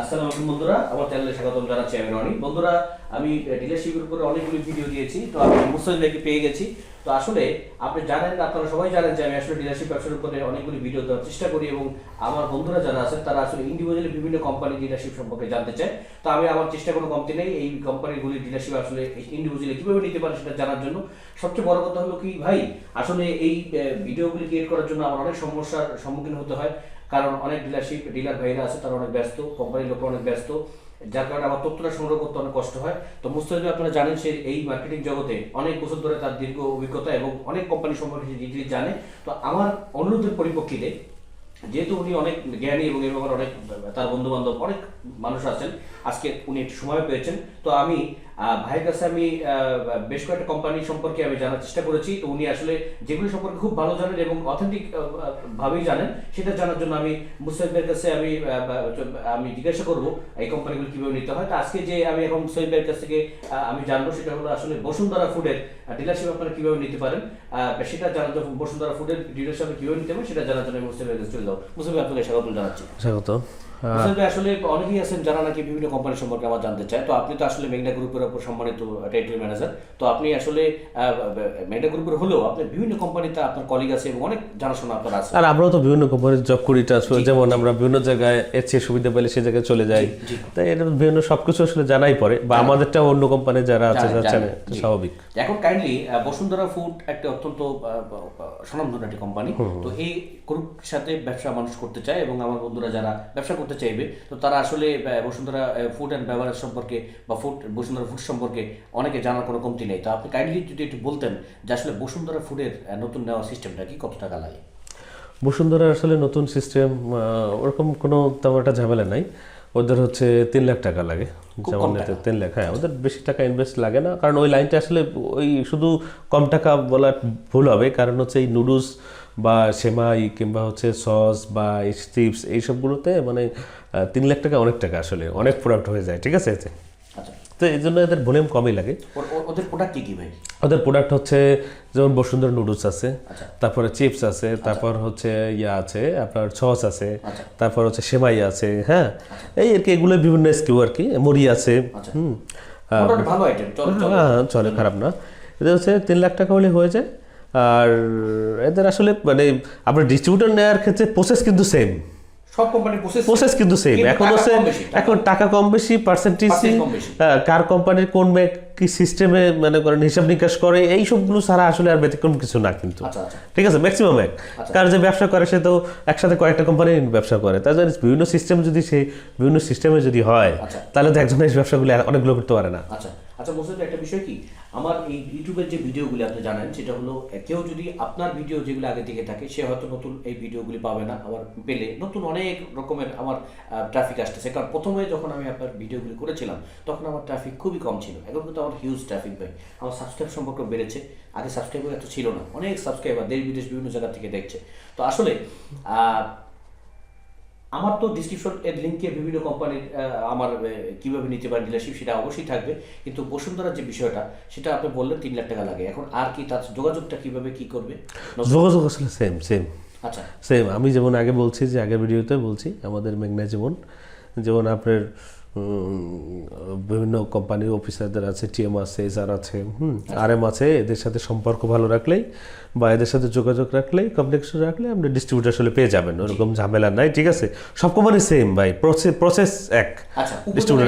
আসসালামু আলাইকুম বন্ধুরা, আমার চ্যানেলে স্বাগতম জানাচ্ছি আমি রনি। বন্ধুরা, আমি ডিলারশিপের উপরে অনেকগুলি ভিডিও দিয়েছি, তো আমি ভাইকে পেয়ে গেছি। তো আসলে, আপনি জানেন আপনারা সবাই জানেন যে আমি আসলে ডিলারশিপ ব্যবসার উপরে অনেকগুলি ভিডিও দেওয়ার চেষ্টা করি এবং আমার বন্ধুরা যারা আছেন, তারা আসলে ইন্ডিভিজুয়ালি বিভিন্ন কোম্পানি ডিলারশিপ সম্পর্কে জানতে চায়। তো আমি আমার চেষ্টা কোনো কমতি নেই, এই কোম্পানিগুলি ডিলারশিপ আসলে ইন্ডিভিজুয়ালি কীভাবে নিতে পারে সেটা জানার জন্য। সবচেয়ে বড় কথা হলো কি, ভাই, আসলে এই ভিডিওগুলি ক্রিয়েট করার জন্য আমার অনেক সমস্যার সম্মুখীন হতে হয়। কারণ অনেক ডিলারশিপ ডিলার ভাইরা আছে, তারা অনেক ব্যস্ত কোম্পানির লোক অনেক ব্যস্ত, যার কারণে আমার তথ্যটা সংগ্রহ করতে অনেক কষ্ট হয়। তো মুস্তাফিজ আপনারা জানেন সে এই মার্কেটিং জগতে অনেক বছর ধরে তার দীর্ঘ অভিজ্ঞতা এবং অনেক কোম্পানি সম্পর্কে জানে। তো আমার অনুরোধের পরিপ্রেক্ষিতে যেহেতু উনি অনেক জ্ঞানী এবং এর ব্যাপারে অনেক, তার বন্ধু বান্ধব অনেক মানুষ আছেন, আজকে উনি একটু সময় পেয়েছেন। তো আমি ভাইয়ের কাছে আমি বেশ কয়েকটা কোম্পানি সম্পর্কে আমি জানার চেষ্টা করেছি। তো উনি আসলে যেগুলো সম্পর্কে খুব ভালো জানেন এবং অথেন্টিক ভাবেই জানেন, সেটা জানার জন্য আমি মুস্তাফিদের কাছে আমি আমি জিজ্ঞাসা করব, এই কোম্পানিগুলো কীভাবে নিতে হয়। তো আজকে যে আমি এখন মুস্তাফিদের কাছ থেকে আমি জানব, সেটা হলো আসলে বসুন্ধরা ফুডের ডিলারশিপ আপনারা কীভাবে নিতে পারেন। সেটা জানার জন্য বসুন্ধরা ফুডের ডিলারশিপ কীভাবে নিতে পারেন, সেটা জানার জন্য আমি মুস্তাফিদের কাছে চলে tego. Muzyka, której się robił do Czego to? আসলে অনেকেই আছেন যারা নাকি বিভিন্ন কোম্পানি সম্পর্কে আমার জানতে চায়। তো আপনি তো আসলে মেঘনা গ্রুপের উপর সম্মানিত টেরিটরি ম্যানেজার তো আপনি আসলে মেঘনা গ্রুপের হলেও আপনি বিভিন্ন কোম্পানিতে আপনার কলিগ আছে এবং অনেক জানাশোনা আপনার আছে। আর আমরাও তো বিভিন্ন কোম্পানির জব করি ট্রান্সফার যেমন আমরা বিভিন্ন জায়গায় এর চেয়ে সুবিধা পেলে সেই জায়গায় চলে যাই। তাই এটা বিভিন্ন সবকিছু আসলে জানাই পড়ে। বা আমাদেরটা অন্য কোম্পানি যারা আছে জানে। স্বাভাবিক। এখন কাইন্ডলি বসুন্ধরা ফুড একটা অত্যন্ত স্বনামধন্য একটি কোম্পানি তো এই গ্রুপ সাথে ব্যবসা মানুষ করতে চায় এবং আমার বন্ধুরা যারা ব্যবসা করতে চাইবে। তো তারা আসলে বসুন্ধরা ফুড অ্যান্ড বেভারেজ সম্পর্কে বা ফুড বসুন্ধরা ফুড সম্পর্কে অনেকে জানার কোনো কমতি নেই। তো আপনি কাইন্ডলি যদি একটু বলতেন যে আসলে বসুন্ধরা ফুডের নতুন নেওয়া সিস্টেমটা কি কত টাকা লাগে বসুন্ধরার আসলে নতুন সিস্টেম ওরকম কোনো তেমন একটা ঝামেলা নাই। ওদের হচ্ছে তিন লাখ টাকা লাগে। যেমন তিন লাখ হ্যাঁ ওদের বেশি টাকা ইনভেস্ট লাগে না। কারণ ওই লাইনটা আসলে ওই শুধু কম টাকা বলা ভুল হবে। কারণ হচ্ছে এই নুডলস বা সেমাই কিংবা হচ্ছে সস বা চিপস এইসবগুলোতে মানে তিন লাখ টাকা অনেক টাকা আসলে অনেক প্রোডাক্ট হয়ে যায় ঠিক আছে? আচ্ছা। তো এই জন্য এদের ভলিউম কমই লাগে। ওদের প্রোডাক্ট কি কি ভাই? ওদের প্রোডাক্ট হচ্ছে যেমন বসুন্ধরা নুডলস আছে আচ্ছা। তারপরে চিপস আছে তারপর হচ্ছে ইয়া আছে আপনার সস আছে আচ্ছা। তারপর হচ্ছে সেমাই আছে হ্যাঁ? এই আর কি এগুলো বিভিন্ন স্কিউ আর কি মুড়ি আছে আচ্ছা। হুম। ভালো আইটেম চলো। হ্যাঁ চলে খারাপ না। এদের হচ্ছে তিন লাখ টাকা হলে হয়ে যায়। আর এদের আসলে মানে আপনার ডিস্ট্রিবিউটর নেওয়ার ক্ষেত্রে প্রসেস কিন্তু সেম সব কোম্পানির প্রসেস প্রসেস কিন্তু সেম এখন হচ্ছে এখন টাকা কম বেশি পার্সেন্টেজ কার কোম্পানির কোন কি সিস্টেমে মানে করেন হিসাব নিকাশ করে এই সবগুলো ছাড়া আসলে আর ব্যতিক্রম কিছু না কিন্তু। আচ্ছা আচ্ছা। ঠিক আছে ম্যাক্সিমাম এক। কার যে ব্যবসা করে সে তো একসাথে কয়েকটা কোম্পানি ব্যবসা করে। তার জন্য বিভিন্ন সিস্টেম যদি সে বিভিন্ন সিস্টেমে যদি হয় আচ্ছা। তাহলে তো একজনের ব্যবসাগুলো অনেকগুলো করতে পারে না। আচ্ছা। আচ্ছা বলতে একটা বিষয় কি? আমার এই ইউটিউবের যে ভিডিওগুলি আপনি জানেন, সেটা হলো, কেউ যদি আপনার ভিডিও যেগুলো আগে থেকে থাকে, সে হয়তো নতুন এই ভিডিওগুলি পাবে না, আবার পেলে নতুন অনেক রকমের আমার ট্রাফিক আসতেছে। কারণ প্রথমে যখন আমি আপনার ভিডিওগুলি করেছিলাম, তখন আমার ট্রাফিক খুবই কম ছিল। এখন কিন্তু আমার হিউজ ট্রাফিক ভাই। আমার সাবস্ক্রাইব সম্পর্ক বেড়েছে। আগে সাবস্ক্রাইবার এত ছিল না। অনেক সাবস্ক্রাইবার দেশ বিদেশ বিভিন্ন জায়গা থেকে দেখছে। তো আসলে আমার তো ডিসক্রিপশন এর লিঙ্কে বিভিন্ন কোম্পানির আমার কীভাবে নিতে পারেন ডিলারশিপ সেটা অবশ্যই থাকবে। কিন্তু বসুন্ধরার যে বিষয়টা সেটা আপনি বললেন তিন লাখ টাকা লাগে। এখন আর কি তার যোগাযোগটা কীভাবে কী করবে? যোগাযোগ আসলে সেম সেম আচ্ছা। সেম আমি যেমন আগে বলছি যে আগের ভিডিওতে বলছি আমাদের মেঘনা যেমন যেমন আপনার বিভিন্ন কোম্পানির অফিসারদের আছে টিএম আছে এসআর আছে হুম আর এম আছে এদের সাথে সম্পর্ক ভালো রাখলেই বা এদের সাথে যোগাযোগ রাখলেই কমিউনিকেশন রাখলে আপনি ডিস্ট্রিবিউটার আসলে পেয়ে যাবেন ওরকম ঝামেলা নাই ঠিক আছে? সব কোম্পানি সেম ভাই প্রসেস প্রসেস এক। আচ্ছা একজন?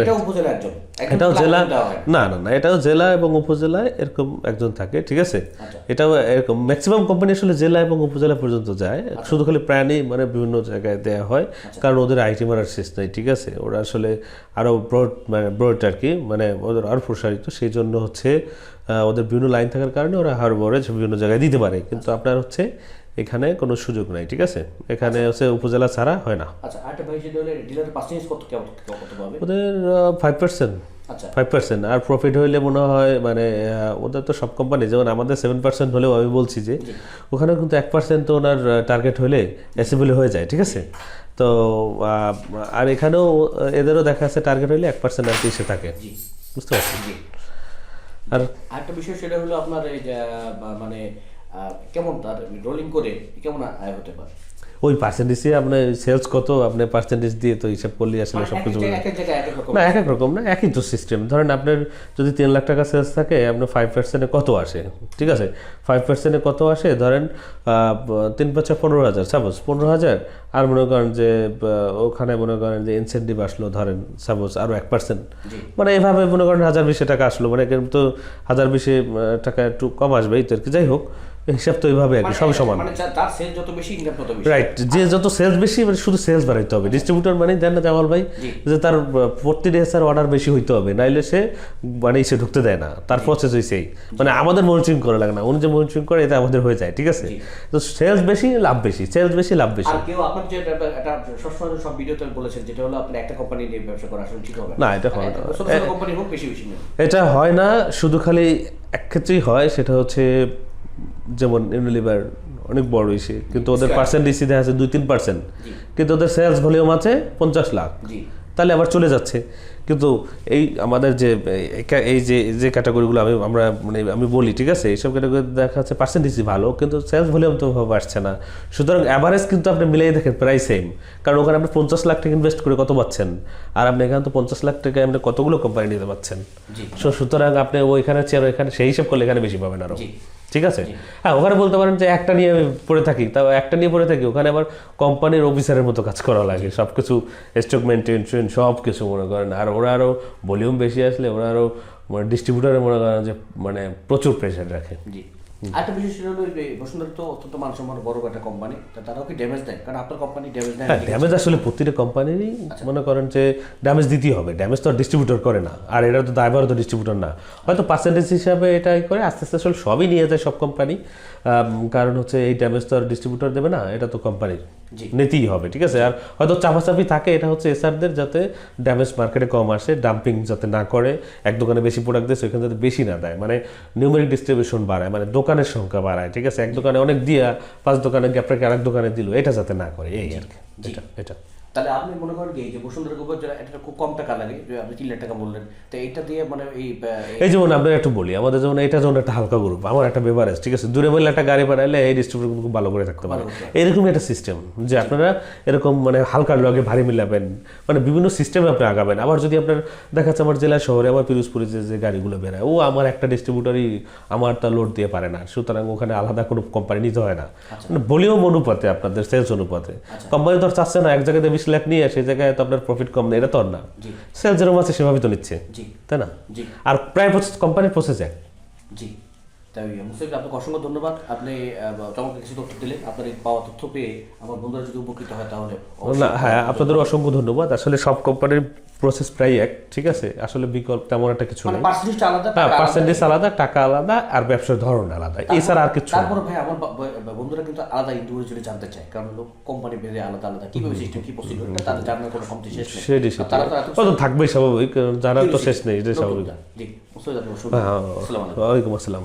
একজন এটাও জেলা না। না না এটাও জেলা এবং উপজেলায় এরকম একজন থাকে ঠিক আছে? আচ্ছা। এটাও এরকম ম্যাক্সিমাম কোম্পানি আসলে জেলা এবং উপজেলা পর্যন্ত যায়। শুধু খালি প্রাণী মানে বিভিন্ন জায়গায় দেওয়া হয় কারণ ওদের আইটি মারার শেষ নাই ঠিক আছে? ওরা আসলে আরও ব্রড মানে ব্রড আর কি মানে ওদের আরও প্রসারিত। সেই জন্য হচ্ছে ওদের বিভিন্ন লাইন থাকার কারণে ওরা হারবরেজ বিভিন্ন জায়গায় দিতে পারে। কিন্তু আপনার হচ্ছে এখানে কোনো সুযোগ নাই ঠিক আছে? এখানে হচ্ছে উপজেলা ছাড়া হয় না। আচ্ছা ওদের ফাইভ পার্সেন্ট আচ্ছা। ফাইভ পার্সেন্ট আর প্রফিট হইলে মনে হয় মানে ওদের তো সব কোম্পানি যেমন আমাদের সেভেন পার্সেন্ট হলেও আমি বলছি যে ওখানে কিন্তু এক পার্সেন্ট তো ওনার টার্গেট হলে অ্যাসেবল হয়ে যায় ঠিক আছে? তো আর এখানেও এদেরও দেখা যাচ্ছে টার্গেট হলে এক পার্সেন্ট আর কি এসে থাকে। বুঝতে পারছি জি। আর আরেকটা বিষয় সেটা হলো আপনার মানে কেমন তার রোলিং করে কেমন আয় হতে পারে? ওই পার্সেন্টেজে আপনার সেলস কত আপনি পার্সেন্টেজ দিয়ে তো হিসাব করলে আসলে মানে সব কিছু না এক এক রকম না একই তো সিস্টেম ধরেন আপনার যদি তিন লাখ টাকা সেলস থাকে আপনার ফাইভ পার্সেন্টে কত আসে? ঠিক আছে? ফাইভ পার্সেন্টে কত আসে? ধরেন তিন পাঁচে পনেরো হাজার সাপোজ পনেরো হাজার আর মনে করেন যে ওখানে মনে করেন যে ইনসেন্টিভ আসলো ধরেন সাপোজ আরও এক পার্সেন্ট মানে এভাবে মনে করেন হাজার বিশে টাকা আসলো মানে কিন্তু হাজার বিশে টাকা একটু কম আসবে এই তো আর কি। যাই হোক হিসাব তো এইভাবে আর কি সমান। মানে তার সেল যত বেশি ইনকাম তত বেশি। রাইট যে যত সেলস বেশি মানে শুধু সেলস বাড়াইতে হবে। ডিস্ট্রিবিউটর মানে দেন না জামাল ভাই যে তার প্রতি ডেসার অর্ডার বেশি হইতে হবে নাইলে সে মানে সে ঢুকতে দেয় না। তার প্রসেস হয়েছেই মানে আমাদের মনিটরিং করা লাগে না। উনি যে মনিটরিং করে এটা আমাদের হয়ে যায় ঠিক আছে? তো সেলস বেশি লাভ বেশি সেলস বেশি লাভ বেশি। আর কেউ আপনার যে একটা সবসময় সব ভিডিওতে বলেছেন যেটা হলো আপনি একটা কোম্পানি নিয়ে ব্যবসা করা আসলে ঠিক হবে না, এটা হয় না। ছোট ছোট কোম্পানি হোক বেশি বেশি এটা হয় না শুধু খালি এক ক্ষেত্রেই হয় সেটা হচ্ছে যেমন ইউনিলিভার অনেক বড় ইসে কিন্তু ওদের পার্সেন্টেজ দেখা আছে দুই তিন পার্সেন্ট কিন্তু ওদের সেলস ভলিউম আছে পঞ্চাশ লাখ। তাহলে আবার চলে যাচ্ছে। কিন্তু এই আমাদের যে এই যে যে ক্যাটাগরিগুলো আমি আমরা মানে আমি বলি ঠিক আছে? এইসব ক্যাটাগরি দেখা যাচ্ছে পার্সেন্টেজই ভালো কিন্তু সেলস ভলিউম তো ভাবে আসছে না। সুতরাং অ্যাভারেজ কিন্তু আপনি মিলিয়ে দেখেন প্রায় সেম কারণ ওখানে আপনি পঞ্চাশ লাখ টাকা ইনভেস্ট করে কত পাচ্ছেন? আর আপনি এখানে তো পঞ্চাশ লাখ টাকা আপনি কতগুলো কোম্পানি নিতে পাচ্ছেন? সো সুতরাং আপনি ওইখানে চেয়ার ওইখানে সেই হিসাব করলে এখানে বেশি পাবেন আরও। জি। ঠিক আছে? হ্যাঁ ওখানে বলতে পারেন যে একটা নিয়ে পড়ে থাকি, তাও একটা নিয়ে পড়ে থাকি, ওখানে আবার কোম্পানির অফিসারের মতো কাজ করা লাগে সব কিছু স্টক মেনটেন সব কিছু মনে করেন। আর ওরা আরও ভলিউম বেশি আসলে ওরা আরও মানে ডিস্ট্রিবিউটারে মনে করেন যে মানে প্রচুর প্রেশার রাখে। জি। আরেকটা বিষয় সেটা হলো বসুন্ধরা তো অত্যন্ত মানসম্মান বড় একটা কোম্পানি তারাও কি ড্যামেজ দেয়? কারণ আপনার কোম্পানি ড্যামেজ দেয় ড্যামেজ আসলে প্রতিটা কোম্পানিরই মনে করেন যে ড্যামেজ দিতেই হবে। ড্যামেজ তো আর ডিস্ট্রিবিউটর করে না। আর এটা তো দায়ভার তো ডিস্ট্রিবিউটর না। হয়তো পার্সেন্টেজ হিসাবে এটাই করে আস্তে আস্তে আসলে সবই নিয়ে যায় সব কোম্পানি কারণ হচ্ছে এই ড্যামেজ তো আর ডিস্ট্রিবিউটর দেবে না এটা তো কোম্পানির। নিতেই হবে ঠিক আছে? আর হয়তো চাপাচাপি থাকে এটা হচ্ছে এসআরদের যাতে ড্যামেজ মার্কেটে কম আসে ডাম্পিং যাতে না করে এক দোকানে বেশি প্রোডাক্ট দেয় সেখানে যাতে বেশি না দেয়। মানে নিউমেরিক ডিস্ট্রিবিউশন বাড়ায় মানে দোকানের সংখ্যা বাড়ায় ঠিক আছে? এক দোকানে অনেক দিয়া পাঁচ দোকানে গ্যাপটাকে আরেক দোকানে দিল এটা যাতে না করে এই আর কি। এটা এটা। তাহলে আপনি মনে করেন কি যে বসুন্ধরা গ্রুপের যেটা এটা খুব কম টাকা লাগে যে আপনি তিন লাখ টাকা বললেন তো এটা দিয়ে মানে এই এই- যেমন আপনার একটু বলি আমাদের যেমন এটা যেমন একটা হালকা গ্রুপ আমার একটা বেভারেজ ঠিক আছে? দূরে বললে একটা গাড়ি বাড়াইলে এই ডিস্ট্রিবিউটর খুব ভালো করে থাকতে পারে। এরকমই একটা সিস্টেম যে আপনারা এরকম মানে হালকার লগে ভারী মিলাবেন মানে বিভিন্ন সিস্টেমে আপনি আগাবেন। আবার যদি আপনার দেখা যাচ্ছে আমার জেলা শহরে আমার পিরোজপুরে যে যে গাড়িগুলো বেরোয় ও আমার একটা ডিস্ট্রিবিউটারই আমার তা লোড দিয়ে পারে না সুতরাং ওখানে আলাদা কোনো কোম্পানি নিতে হয় না। মানে ভলিউম অনুপাতে আপনাদের সেলস অনুপাতে। কোম্পানি তো চাচ্ছে না এক জায়গাতে বিশ লাখ নিয়ে সেই জায়গায় তো আপনার প্রফিট কম নেই এটা তো না। সেলস যেরকম আছে সেভাবে তো নিচ্ছে তাই না? আর প্রায় কোম্পানির প্রসেস এক। জি। তাই মুসাইদ আপনাকে অসংখ্য ধন্যবাদ। আপনি চমৎকার কিছু তথ্য দিলেন। আপনার এই পাওয়া তথ্য পেয়ে আমার বন্ধুরা যদি উপকৃত হয় তাহলে হ্যাঁ আপনাদের অসংখ্য ধন্যবাদ। আসলে সব কোম্পানির প্রসেস প্রায় এক ঠিক আছে? আসলে বিকল্প তেমন একটা কিছু মানে নেই। আলাদা হ্যাঁ। পার্সেন্টেজ আলাদা। টাকা আলাদা আর ব্যবসার ধরন আলাদা। এছাড়া আর কিছু। তারপরে ভাই আমার বন্ধুরা কিন্তু আলাদা ইন্ডিভিজুয়ালি জানতে চায়। কারণ হলো কোম্পানি বেঁধে আলাদা আলাদা। কীভাবে সিস্টেম কি প্রসিডিউর তাদের জানার কোনো কমতি শেষ নেই। তো থাকবেই স্বাভাবিক জানার তো শেষ নেই এটাই স্বাভাবিক। জি আপনি হ্যাঁ আসসালামু আলাইকুম। আসসালাম।